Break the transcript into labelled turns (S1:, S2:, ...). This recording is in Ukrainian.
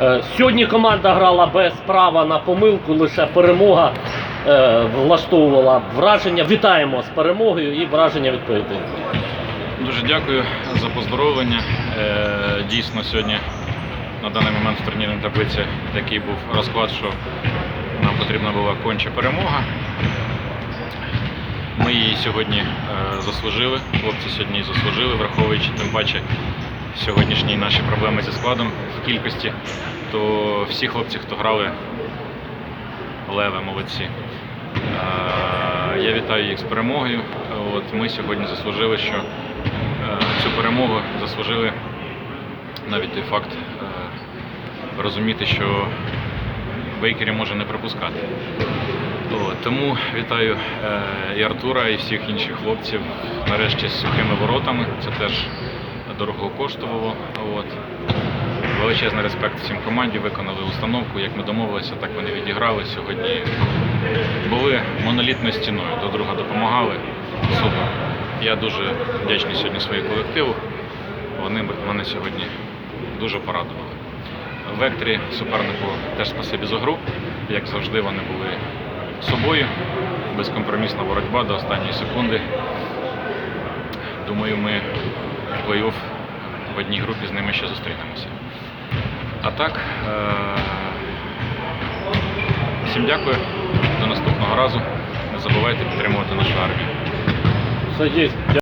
S1: Е, Сьогодні команда грала без права на помилку, лише перемога е, влаштовувала враження. Вітаємо з перемогою і враження відповідні.
S2: Дуже дякую за поздоровлення. Е, Дійсно, сьогодні на даний момент в турнірній таблиці такий був розклад, що нам потрібна була конча перемога. Ми її сьогодні заслужили. Хлопці сьогодні заслужили, враховуючи тим паче сьогоднішні наші проблеми зі складом в кількості, то всі хлопці, хто грали, леве, молодці. Я вітаю їх з перемогою. От ми сьогодні заслужили, що е, цю перемогу заслужили навіть той факт е, розуміти, що Бейкері може не пропускати. Тому вітаю е, і Артура, і всіх інших хлопців. Нарешті з сухими воротами. Це теж дорого коштувало. От. Величезний респект всім команді, виконали установку. Як ми домовилися, так вони відіграли. Сьогодні були монолітною стіною, до друга допомагали. Супер. Я дуже вдячний сьогодні своєму колективу. Вони мене сьогодні дуже порадували. В векторі супернику теж спасибі за гру. Як завжди, вони були собою. Безкомпромісна боротьба до останньої секунди. Думаю, ми плей-офф в одній групі з ними ще зустрінемося. А так, е- всім дякую. До наступного разу. Не забувайте підтримувати нашу армію.